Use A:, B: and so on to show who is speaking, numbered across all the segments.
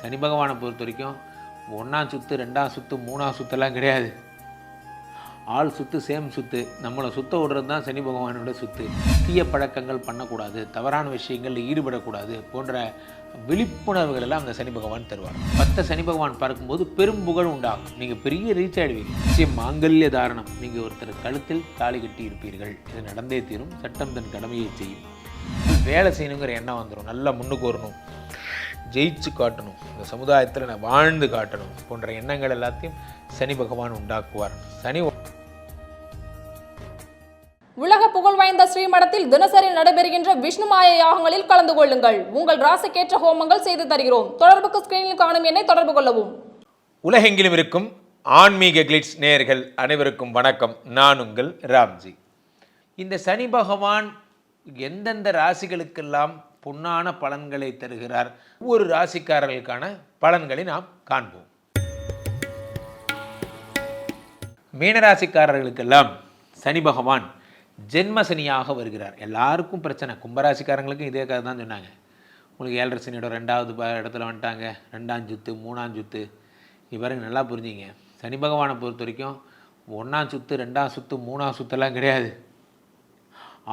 A: சனி பகவானை பொறுத்த வரைக்கும் ஒன்றாம் சுத்து ரெண்டாம் சுத்து மூணாம் சுத்தெல்லாம் கிடையாது. ஆள் சுத்து சேம் சுத்து. நம்மளை சுத்த விடுறது தான் சனி பகவானோட சுத்து. தீய பழக்கங்கள் பண்ணக்கூடாது தவறான விஷயங்களில் ஈடுபடக்கூடாது போன்ற விழிப்புணர்வுகள் எல்லாம் அந்த சனி பகவான் தருவார். பத்த சனி பகவான் பார்க்கும்போது பெரும் புகழ் உண்டாகும். நீங்கள் பெரிய ரீச் ஆகிடுவீங்க நிச்சயம் மாங்கல்ய தாரணம். நீங்கள் ஒருத்தர் கழுத்தில் தாலி கட்டி இருப்பீர்கள். இது நடந்தே தீரும். சட்டம் தன் கடமையை செய்யும். வேலை செய்யணுங்கிற எண்ணம் வந்துடும் நல்லா முன்னுக்கு வரணும். ஜெயிச்சு காட்டணும். இந்த சமுதாயத்தில் நான் வாழ்ந்து காட்டணும் போன்ற எண்ணங்கள் எல்லாத்தையும் சனி பகவான் உண்டாக்குவார். சனி
B: உலக புகழ் வாய்ந்த ஸ்ரீமடத்தில் தினசரி நடைபெறுகின்ற விஷ்ணுமாய யாகங்களில் கலந்து கொள்ளுங்கள். உங்கள் ராசிக்கேற்ற ஹோமங்கள் செய்து தருகிறோம். தொடர்புக்கு ஸ்கிரீனில் காணும் எண்ணை தொடர்பு கொள்ளவும்.
A: உலகெங்கிலும் இருக்கும் ஆன்மீக கிளிட்ஸ் நேயர்கள் அனைவருக்கும் வணக்கம். நான் உங்கள் ராம்ஜி. இந்த சனி பகவான் எந்தெந்த ராசிகளுக்கெல்லாம் பொன்னான பலன்களை தருகிறார். ஒவ்வொரு ராசிக்காரர்களுக்கான பலன்களை நாம் காண்போம். மீனராசிக்காரர்களுக்கெல்லாம் சனி பகவான் ஜென்ம சனியாக வருகிறார். எல்லாருக்கும் பிரச்சனை. கும்பராசிக்காரங்களுக்கும் இதே கதை தான் சொன்னாங்க. உங்களுக்கு ஏழரை சனியோட ரெண்டாவது ப- இடத்துல வந்துட்டாங்க. ரெண்டாம் சுத்து மூணாம் சுத்து. இவருக்கு நல்லா புரிஞ்சுங்க. சனி பகவானை பொறுத்த வரைக்கும் ஒன்றாம் சுத்து ரெண்டாம் சுத்து மூணாம் சுத்தெல்லாம் கிடையாது.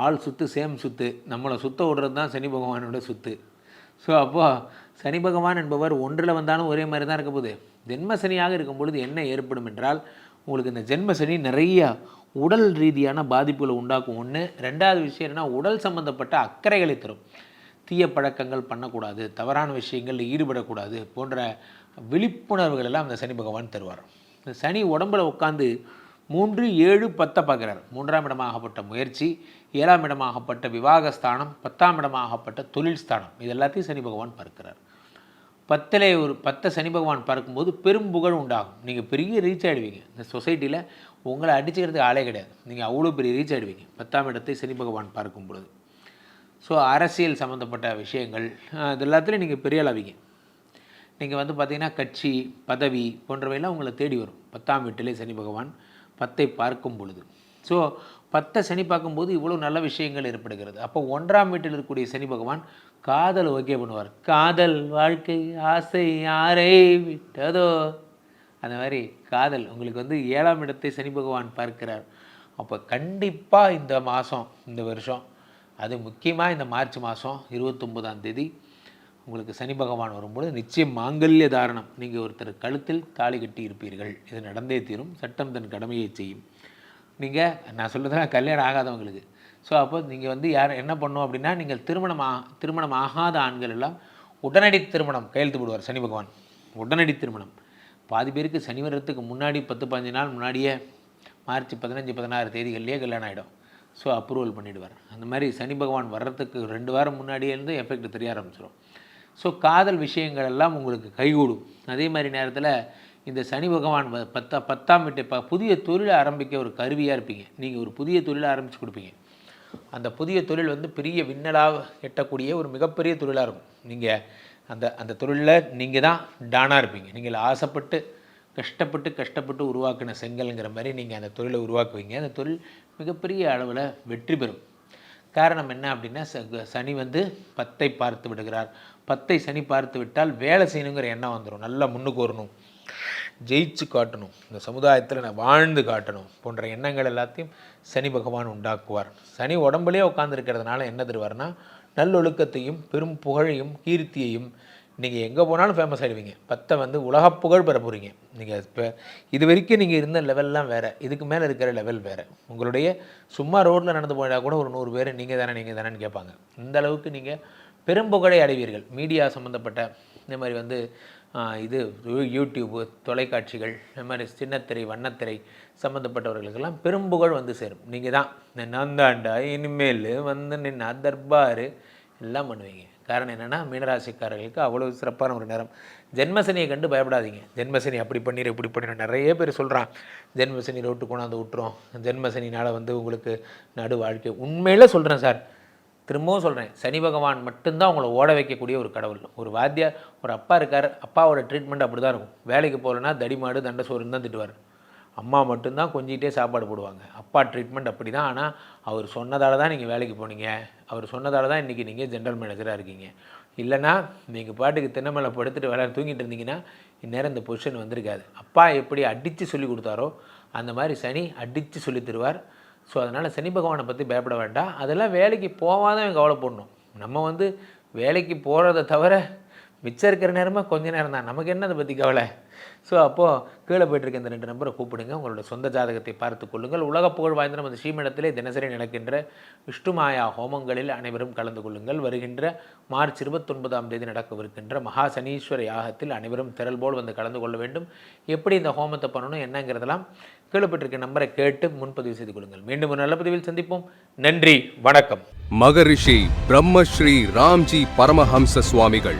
A: ஆள் சுத்து சேம் சுத்து. நம்மளை சுத்த விடுறது தான் சனி பகவானோட சுத்து. ஸோ அப்போ சனி பகவான் என்பவர் ஒன்றில் வந்தாலும் ஒரே மாதிரி தான் இருக்க போகுது. ஜென்ம சனியாக இருக்கும் பொழுது என்ன ஏற்படும் என்றால் உங்களுக்கு இந்த ஜென்ம சனி நிறைய உடல் ரீதியான பாதிப்புகளை உண்டாக்கும். ஒன்று ரெண்டாவது விஷயம் என்னன்னா உடல் சம்பந்தப்பட்ட அக்கறைகளை தரும். தீய பழக்கங்கள் பண்ணக்கூடாது தவறான விஷயங்களில் ஈடுபடக்கூடாது போன்ற விழிப்புணர்வுகள் எல்லாம் அந்த சனி பகவான் தருவார். இந்த சனி உடம்புல உட்காந்து மூன்று ஏழு பத்தை பார்க்குறார் மூன்றாம் இடமாகப்பட்ட முயற்சி ஏழாம் இடமாகப்பட்ட விவாகஸ்தானம் பத்தாம் இடமாகப்பட்ட தொழில் ஸ்தானம் இது எல்லாத்தையும் சனி பகவான் பார்க்கிறார். பத்திலே ஒரு பத்தை சனி பகவான் பார்க்கும்போது பெரும் புகழ் உண்டாகும். நீங்கள் பெரிய ரீச் ஆகிடுவீங்க இந்த சொசைட்டியில் உங்களை அடிச்சுக்கிறதுக்கு ஆளே கிடையாது. நீங்கள் அவ்வளோ பெரிய ரீச் ஆகிடுவீங்க பத்தாம் இடத்தை சனி பகவான் பார்க்கும் பொழுது ஸோ அரசியல் சம்மந்தப்பட்ட விஷயங்கள் இது எல்லாத்துலேயும் நீங்கள் பெரிய அளவிங்க நீங்கள் வந்து பார்த்தீங்கன்னா கட்சி பதவி போன்றவையெல்லாம் உங்களை தேடி வரும். பத்தாம் வீட்டிலே சனி பகவான் பத்தை பார்க்கும் பொழுது. ஸோ பத்தை சனி பார்க்கும்போது இவ்வளோ நல்ல விஷயங்கள் ஏற்படுகிறது. அப்போ ஒன்றாம் வீட்டில் இருக்கக்கூடிய சனி பகவான் காதல் ஓகே பண்ணுவார். காதல் வாழ்க்கை ஆசை யாரை விட்டதோ? அந்த மாதிரி காதல். உங்களுக்கு வந்து ஏழாம் இடத்தை சனி பகவான் பார்க்கிறார். அப்போ கண்டிப்பாக இந்த மாதம் இந்த வருஷம் அது முக்கியமாக இந்த மார்ச் மாதம் இருபத்தொம்போதாம் தேதி உங்களுக்கு சனி பகவான் வரும்போது நிச்சயம் மாங்கல்ய தாரணம். நீங்கள் ஒருத்தர் கழுத்தில் தாலி கட்டி இருப்பீர்கள். இது நடந்தே தீரும். சட்டம் தன் கடமையை செய்யும். நீங்கள் நான் சொல்கிறதுலாம் கல்யாணம் ஆகாதவங்களுக்கு. ஸோ அப்போ நீங்கள் வந்து யார் என்ன பண்ணும் அப்படின்னா நீங்கள் திருமணம் ஆ திருமணம் ஆகாத ஆண்கள் எல்லாம் உடனடி திருமணம் கையெழுத்து போடுவார் சனி பகவான். உடனடி திருமணம். பாதி பேருக்கு சனி வர்றதுக்கு முன்னாடி பத்து பதினஞ்சு நாள் முன்னாடியே மார்ச் பதினஞ்சு பதினாறு தேதிகள்லேயே கல்யாணம் ஆகிடும் ஸோ அப்ரூவல் பண்ணிடுவார். அந்த மாதிரி சனி பகவான் வர்றதுக்கு ரெண்டு வாரம் முன்னாடியே இருந்து எஃபெக்ட் தெரிய ஆரம்பிச்சிடும் ஸோ காதல் விஷயங்கள் எல்லாம் உங்களுக்கு கைகூடும். அதே மாதிரி நேரத்தில் இந்த சனி பகவான் பத்தா பத்தாம் வீட்டை ப புதிய தொழிலை ஆரம்பிக்க ஒரு கருவியாக இருப்பீங்க. நீங்கள் ஒரு புதிய தொழிலை ஆரம்பித்து கொடுப்பீங்க. அந்த புதிய தொழில் வந்து பெரிய விண்ணலாக எட்டக்கூடிய ஒரு மிகப்பெரிய தொழிலாக இருக்கும். நீங்கள் அந்த அந்த தொழிலில் நீங்கள் தான் டானாக இருப்பீங்க. நீங்கள் ஆசைப்பட்டு கஷ்டப்பட்டு கஷ்டப்பட்டு உருவாக்கின செங்கல்ங்கிற மாதிரி நீங்கள் அந்த தொழிலை உருவாக்குவீங்க. அந்த தொழில் மிகப்பெரிய அளவில் வெற்றி பெறும். காரணம் என்ன அப்படின்னா ச- சனி வந்து பத்தை பார்த்து விடுகிறார். பத்தை சனி பார்த்து விட்டால் வேலை செய்யணுங்கிற எண்ணம் வந்துடும் நல்லா முன்னுக்கு வரணும். ஜெயிச்சு காட்டணும். இந்த சமுதாயத்தில் நான் வாழ்ந்து காட்டணும் போன்ற எண்ணங்கள் எல்லாத்தையும் சனி பகவான் உண்டாக்குவார். சனி உடம்புலேயே உட்காந்துருக்கிறதுனால என்ன தருவார்னா நல்லொழுக்கத்தையும் பெரும் புகழையும் கீர்த்தியையும் நீங்கள் எங்கே போனாலும் ஃபேமஸ் ஆகிடுவீங்க பத்தை வந்து உலக புகழ் பெற போகிறீங்க நீங்கள் இப்போ இது வரைக்கும் நீங்கள் இருந்த லெவல்லாம் வேறு. இதுக்கு மேலே இருக்கிற லெவல் வேறு. உங்களுடைய சும்மா ரோட்டில் நடந்து போனால் கூட ஒரு நூறு பேர் நீங்கள் தானே நீங்கள் தானேன்னு கேட்பாங்க. இந்த அளவுக்கு நீங்கள் பெரும்புகழை அடைவீர்கள். மீடியா சம்மந்தப்பட்ட இந்த மாதிரி வந்து இது யூடியூப்பு தொலைக்காட்சிகள் இந்த மாதிரி சின்னத்திரை வண்ணத்திரை சம்மந்தப்பட்டவர்களுக்கெல்லாம் பெரும்புகழ் வந்து சேரும். நீங்கள் தான். நான் தாண்டா இனிமேல் வந்து நின்னா தர்பார் எல்லாம் பண்ணுவீங்க. காரணம் என்னென்னா மீனராசிக்காரர்களுக்கு அவ்வளோ சிறப்பான ஒரு நேரம். ஜென்மசனியை கண்டு பயப்படாதீங்க. ஜென்மசனி அப்படி பண்ணிடு இப்படி பண்ணிடு நிறைய பேர் சொல்கிறான் ஜென்மசனி ரோட்டு கொண்டாந்து விட்டுரும். ஜென்மசனினால் வந்து உங்களுக்கு நடு வாழ்க்கை. உண்மையில் சொல்கிறேன் சார். திரும்பவும் சொல்கிறேன் சனி பகவான் மட்டும்தான் உங்களை ஓட வைக்கக்கூடிய ஒரு கடவுள். ஒரு வாத்தியார் ஒரு அப்பா இருக்கார். அப்பாவோட ட்ரீட்மெண்ட் அப்படி தான் இருக்கும். வேலைக்கு போகலன்னா தடிமாடு தண்டை சோறுன்னு தான் திட்டுவார். அம்மா மட்டும்தான் கொஞ்சிக்கிட்டே சாப்பாடு போடுவாங்க. அப்பா ட்ரீட்மெண்ட் அப்படி தான் ஆனால் அவர் சொன்னதால தான் நீங்கள் வேலைக்கு போனீங்க. அவர் சொன்னதால தான் இன்றைக்கி நீங்கள் ஜென்ரல் மேனேஜராக இருக்கீங்க. இல்லைன்னா நீங்கள் பாட்டுக்கு தினமலை படுத்துட்டு விளையாட தூங்கிட்டு இருந்தீங்கன்னா இந்நேரம் இந்த பொசிஷன் வந்திருக்காது. அப்பா எப்படி அடித்து சொல்லி கொடுத்தாரோ அந்த மாதிரி சனி அடித்து சொல்லி தருவார். ஸோ அதனால் சனி பகவானை பற்றி பயப்பட வேண்டாம். அதெல்லாம் வேலைக்கு போகாதான் கவலைப்படணும். நம்ம வந்து வேலைக்கு போகிறத தவிர மிச்சம் இருக்கிற நேரமாக கொஞ்ச நேரம் தான். நமக்கு என்ன அதை பற்றி கவலை? ஸோ அப்போது கீழே போயிட்டுருக்க இந்த ரெண்டு நம்பரை கூப்பிடுங்க. உங்களோட சொந்த ஜாதகத்தை பார்த்து கொள்ளுங்கள். உலக புகழ் வாய்ந்த நமது ஸ்ரீமடத்திலே தினசரி நடக்கின்ற விஷ்ணுமாயா ஹோமங்களில் அனைவரும் கலந்து கொள்ளுங்கள். வருகின்ற மார்ச் இருபத்தொன்பதாம் தேதி நடக்கவிருக்கின்ற மகா சனீஸ்வர யாகத்தில் அனைவரும் திரள் போல் வந்து கலந்து கொள்ள வேண்டும். எப்படி இந்த ஹோமத்தை பண்ணணும் என்னங்கிறதெல்லாம் கீழே நம்பரை கேட்டு முன்பதிவு செய்து கொள்ளுங்கள். மீண்டும் ஒரு நல்ல பதிவில் சந்திப்போம். நன்றி வணக்கம்.
C: மகரிஷி பிரம்மஸ்ரீ ராம்ஜி பரமஹம்ச சுவாமிகள்.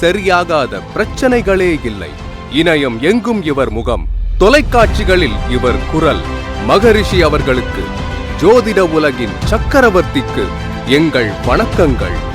C: சரியாகாத பிரச்சனைகளே இல்லை. இணையம் எங்கும் இவர் முகம். தொலைக்காட்சிகளில் இவர் குரல். மகரிஷி அவர்களுக்கு ஜோதிட உலகின் சக்கரவர்த்திக்கு எங்கள் வணக்கங்கள்.